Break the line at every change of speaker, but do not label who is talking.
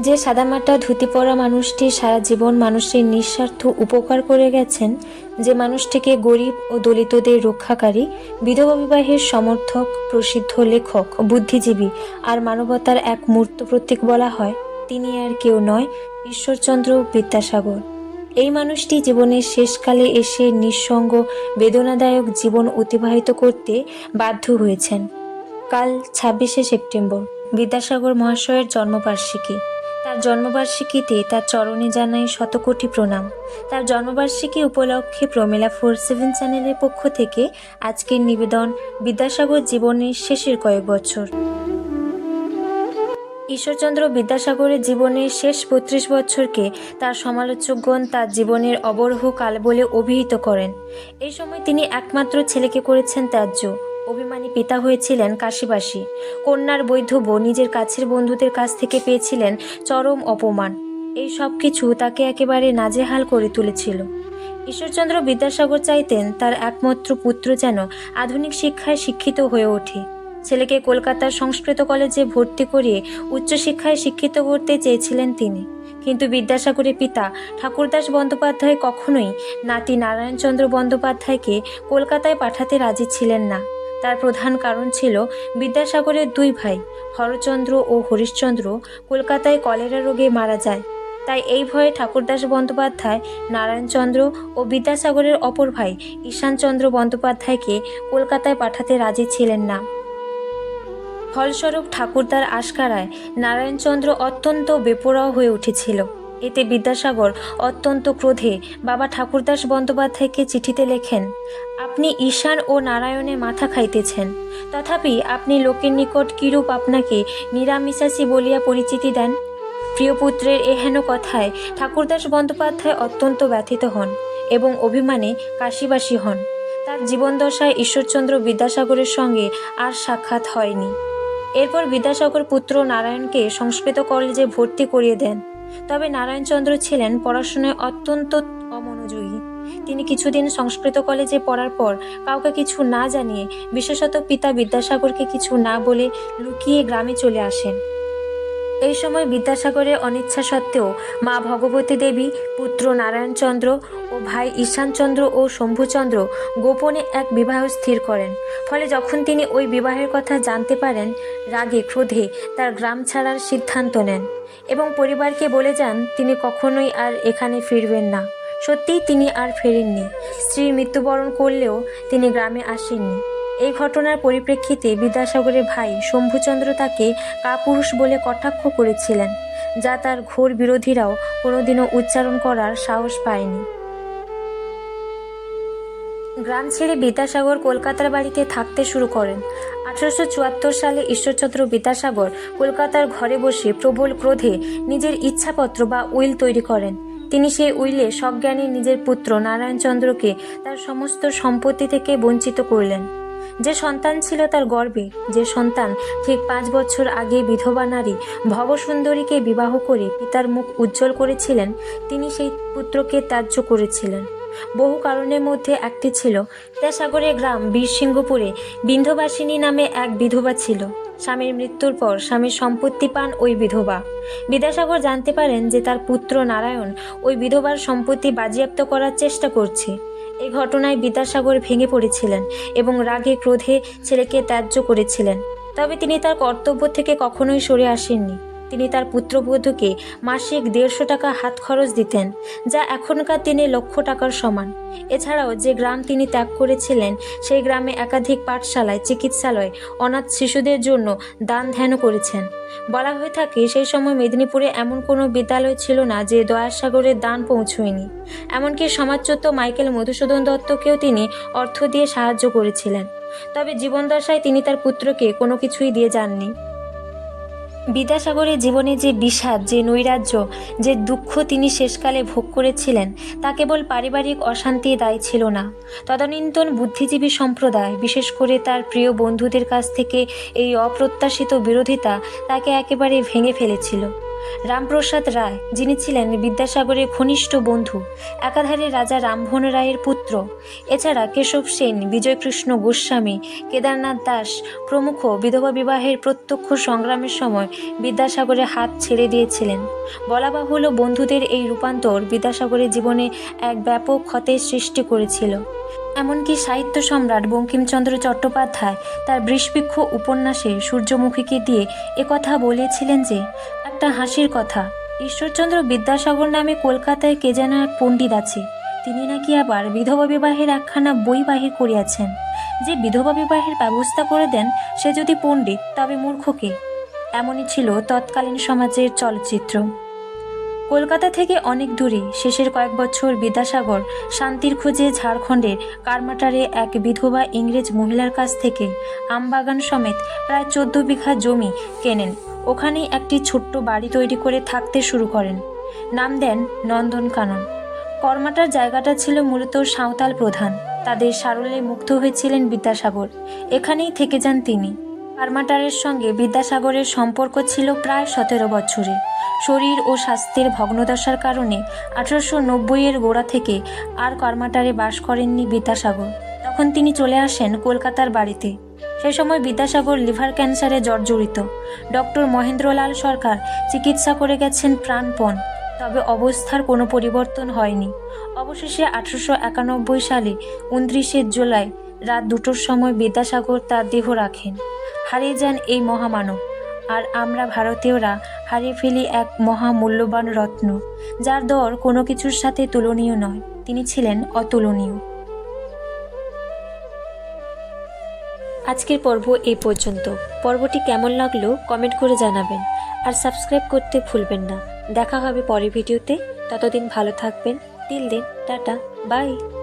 যে সাদামাটা ধুতি পরা মানুষটি সারা জীবন মানুষের নিঃস্বার্থ উপকার করে গেছেন, যে মানুষটিকে গরিব ও দলিতদের রক্ষাকারী, বিধবা বিবাহের সমর্থক, প্রসিদ্ধ লেখক, বুদ্ধিজীবী আর মানবতার এক মূর্ত প্রতীক বলা হয়, তিনি আর কেউ নয়, ঈশ্বরচন্দ্র বিদ্যাসাগর। এই মানুষটি জীবনের শেষকালে এসে নিঃসঙ্গ, বেদনাদায়ক জীবন অতিবাহিত করতে বাধ্য হয়েছেন। কাল ছাব্বিশে সেপ্টেম্বর, বিদ্যাসাগর মহাশয়ের জন্মবার্ষিকী। তার জন্মবার্ষিকীতে তার চরণে জানাই শতকোটি প্রণাম। তার জন্মবার্ষিকী উপলক্ষে প্রমেলা ফোর সেভেন চ্যানেলের পক্ষ থেকে আজকের নিবেদন, বিদ্যাসাগর জীবনের শেষের কয়েক বছর। ঈশ্বরচন্দ্র বিদ্যাসাগরের জীবনের শেষ বত্রিশ বছরকে তার সমালোচকগণ তার জীবনের অবরোহ কাল বলে অভিহিত করেন। এই সময় তিনি একমাত্র ছেলেকে করেছেন ত্যায্য। অভিমানী পিতা হয়েছিলেন কাশিবাসী। কন্যার বৈধব্য নিজের কাছের বন্ধুদের কাছ থেকে পেয়েছিলেন চরম অপমান। এই সব কিছু তাকে একেবারে নাজেহাল করে তুলেছিল। ঈশ্বরচন্দ্র বিদ্যাসাগর চাইতেন তার একমাত্র পুত্র যেন আধুনিক শিক্ষায় শিক্ষিত হয়ে ওঠে। ছেলেকে কলকাতার সংস্কৃত কলেজে ভর্তি করিয়ে উচ্চশিক্ষায় শিক্ষিত করতে চেয়েছিলেন তিনি। কিন্তু বিদ্যাসাগরের পিতা ঠাকুরদাস বন্দ্যোপাধ্যায় কখনোই নাতি নারায়ণচন্দ্র বন্দ্যোপাধ্যায়কে কলকাতায় পাঠাতে রাজি ছিলেন না। তার প্রধান কারণ ছিল বিদ্যাসাগরের দুই ভাই, হরচন্দ্র ও হরিশ্চন্দ্র, কলকাতায় কলেরা রোগে মারা যায়। তাই এই ভয়ে ঠাকুরদাস বন্দ্যোপাধ্যায়, নারায়ণচন্দ্র ও বিদ্যাসাগরের অপর ভাই ঈশানচন্দ্র বন্দ্যোপাধ্যায়কে কলকাতায় পাঠাতে রাজি ছিলেন না। ফলস্বরূপ ঠাকুরদার আশকারায় নারায়ণচন্দ্র অত্যন্ত বেপরোয়া হয়ে উঠেছিল। এতে বিদ্যাসাগর অত্যন্ত ক্রোধে বাবা ঠাকুরদাস বন্দ্যোপাধ্যায়কে চিঠিতে লেখেন, আপনি ঈশান ও নারায়ণে মাথা খাইতেছেন। তথাপি আপনি লোকের নিকট কিরূপ আপনাকে নিরামিষাসী বলিয়া পরিচিতি দেন? প্রিয়পুত্রের এহেন কথায় ঠাকুরদাস বন্দ্যোপাধ্যায় অত্যন্ত ব্যথিত হন এবং অভিমানে কাশিবাসী হন। তার জীবনদশায় ঈশ্বরচন্দ্র বিদ্যাসাগরের সঙ্গে আর সাক্ষাৎ হয়নি। এরপর বিদ্যাসাগর পুত্র নারায়ণকে সংস্কৃত কলেজে ভর্তি করিয়ে দেন। তবে নারায়ণচন্দ্র ছিলেন পড়াশোনায় অত্যন্ত অমনোযোগী। তিনি কিছুদিন সংস্কৃত কলেজে পড়ার পর কাউকে কিছু না জানিয়ে, বিশেষত পিতা বিদ্যাসাগরকে কিছু না বলে লুকিয়ে গ্রামে চলে আসেন। এই সময় বিদ্যাসাগরের অনিচ্ছা সত্ত্বেও মা ভগবতী দেবী, পুত্র নারায়ণচন্দ্র ও ভাই ঈশানচন্দ্র ও শম্ভুচন্দ্র গোপনে এক বিবাহ স্থির করেন। ফলে যখন তিনি ওই বিবাহের কথা জানতে পারেন, রাগে, ক্রোধে তার গ্রাম ছাড়ার সিদ্ধান্ত নেন এবং পরিবারকে বলে যান, তিনি কখনোই আর এখানে ফিরবেন না। সত্যিই তিনি আর ফেরেননি। স্ত্রীর মৃত্যুবরণ করলেও তিনি গ্রামে আসেননি। এই ঘটনার পরিপ্রেক্ষিতে বিদ্যাসাগরের ভাই শম্ভুচন্দ্র তাকে কাপুরুষ বলে কটাক্ষ করেছিলেন, যা তার ঘোর বিরোধীরাও কোনোদিনও উচ্চারণ করার সাহস পায়নি। গ্রাম ছেড়ে বিদ্যাসাগর কলকাতার বাড়িতে থাকতে শুরু করেন। আঠারোশো চুয়াত্তর সালে ঈশ্বরচন্দ্র বিদ্যাসাগর কলকাতার ঘরে বসে প্রবল ক্রোধে নিজের ইচ্ছাপত্র বা উইল তৈরি করেন। তিনি সেই উইলে সজ্ঞানী নিজের পুত্র নারায়ণচন্দ্রকে তার সমস্ত সম্পত্তি থেকে বঞ্চিত করলেন। যে সন্তান ছিল তার গর্বে, যে সন্তান ঠিক পাঁচ বছর আগে বিধবা নারী ভবসুন্দরীকে বিবাহ করে পিতার মুখ উজ্জ্বল করেছিলেন, তিনি সেই পুত্রকে ত্যায্য করেছিলেন। বহু কারণের মধ্যে একটি ছিল বিদ্যাসাগরের গ্রাম বীরসিংহপুরে বিন্ধবাসিনী নামে এক বিধবা ছিল। স্বামীর মৃত্যুর পর স্বামীর সম্পত্তি পান ওই বিধবা। বিদ্যাসাগর জানতে পারেন যে তার পুত্র নারায়ণ ওই বিধবার সম্পত্তি বাজেয়াপ্ত করার চেষ্টা করছে। এই ঘটনায় বিদ্যাসাগর ভেঙে পড়েছিলেন এবং রাগে ক্রোধে ছেলেকে ত্যায্য করেছিলেন। তবে তিনি তার কর্তব্য থেকে কখনোই সরে আসেননি। তিনি তার পুত্রবধূকে মাসিক দেড়শো টাকা হাত খরচ দিতেন, যা এখনকার দিনে লক্ষ টাকার সমান। এছাড়াও যে গ্রাম তিনি ত্যাগ করেছিলেন, সেই গ্রামে একাধিক পাঠশালায়, চিকিৎসালয় অনাথ শিশুদের জন্য দান ধ্যানও করেছেন। বলা হয়ে থাকে, সেই সময় মেদিনীপুরে এমন কোনো বিদ্যালয় ছিল না যে দয়াসাগরের দান পৌঁছয়নি। এমনকি সমাজচ্যুত মাইকেল মধুসূদন দত্তকেও তিনি অর্থ দিয়ে সাহায্য করেছিলেন। তবে জীবনদশায় তিনি তার পুত্রকে কোনো কিছুই দিয়ে যাননি। বিদ্যাসাগরের জীবনে যে বিষাদ, যে নৈরাজ্য, যে দুঃখ তিনি শেষকালে ভোগ করেছিলেন, তা কেবল পারিবারিক অশান্তি দায়ী ছিল না। তদানীন্তন বুদ্ধিজীবী সম্প্রদায়, বিশেষ করে তার প্রিয় বন্ধুদের কাছ থেকে এই অপ্রত্যাশিত বিরোধিতা তাকে একেবারে ভেঙে ফেলেছিল। রামপ্রসাদ রায়, যিনি ছিলেন বিদ্যাসাগরের ঘনিষ্ঠ বন্ধু, একাধারে রাজা রামমোহন রায়ের পুত্র। এছাড়া কেশব সেন, বিজয়কৃষ্ণ গোস্বামী, কেদারনাথ দাস প্রমুখ বিধবা বিবাহের প্রত্যক্ষ সংগ্রামের সময় বিদ্যাসাগরের হাত ছেড়ে দিয়েছিলেন। বলা বাহুল্য বন্ধুদের এই রূপান্তর বিদ্যাসাগরের জীবনে এক ব্যাপক ক্ষতের সৃষ্টি করেছিল। এমনকি সাহিত্য সম্রাট বঙ্কিমচন্দ্র চট্টোপাধ্যায় তার বৃষ্পিক্ষ উপন্যাসে সূর্যমুখীকে দিয়ে একথা বলেছিলেন যে, একটা হাসির কথা, ঈশ্বরচন্দ্র বিদ্যাসাগর নামে কলকাতায় কে যেন এক পণ্ডিত আছে। তিনি নাকি আবার বিধবা বিবাহের একখানা বই বাহির করিয়াছেন। যে বিধবা বিবাহের ব্যবস্থা করে দেন, সে যদি পণ্ডিত, তবে মূর্খকে। এমনই ছিল তৎকালীন সমাজের চলচ্চিত্র। কলকাতা থেকে অনেক দূরে শেষের কয়েক বছর বিদ্যাসাগর, শান্তির খোঁজে ঝাড়খণ্ডের কারমাটারে এক বিধবা ইংরেজ মহিলার কাছ থেকে আমবাগান সমেত প্রায় চোদ্দ বিঘা জমি কেনেন। ওখানেই একটি ছোট্ট বাড়ি তৈরি করে থাকতে শুরু করেন। নাম দেন নন্দনকানন কর্মাটার জায়গাটা ছিল মূলত সাঁওতাল প্রধান। তাদের সারল্যে মুগ্ধ হয়েছিলেন বিদ্যাসাগর। এখানেই থেকে যান তিনি। কারমাটারের সঙ্গে বিদ্যাসাগরের সম্পর্ক ছিল প্রায় সতেরো বছরে। শরীর ও স্বাস্থ্যের ভগ্নদশার কারণে আঠারোশো নব্বইয়ের গোড়া থেকে আর কর্মাটারে বাস করেননি বিদ্যাসাগর। তখন তিনি চলে আসেন কলকাতার বাড়িতে। সে সময় বিদ্যাসাগর লিভার ক্যান্সারে জর্জরিত। ডক্টর মহেন্দ্রলাল সরকার চিকিৎসা করে গেছেন প্রাণপণ, তবে অবস্থার কোনো পরিবর্তন হয়নি। অবশেষে আঠারোশো একানব্বই সালে উনত্রিশে জুলাই রাত দুটোর সময় বিদ্যাসাগর তার দেহ রাখেন। হারিয়ে যান এই মহামানব। আর আমরা ভারতীয়রা হারিয়ে ফেলি এক মহামূল্যবান রত্ন, যার দর কোনো কিছুর সাথে তুলনীয় নয়। তিনি ছিলেন অতুলনীয়। আজকের পর্ব এই পর্যন্ত। পর্বটি কেমন লাগল কমেন্ট করে জানাবেন। আর সাবস্ক্রাইব করতে ভুলবেন না। দেখা হবে পরের ভিডিওতে। ততদিন ভালো থাকবেন। তিল দিন। টাটা। বাই।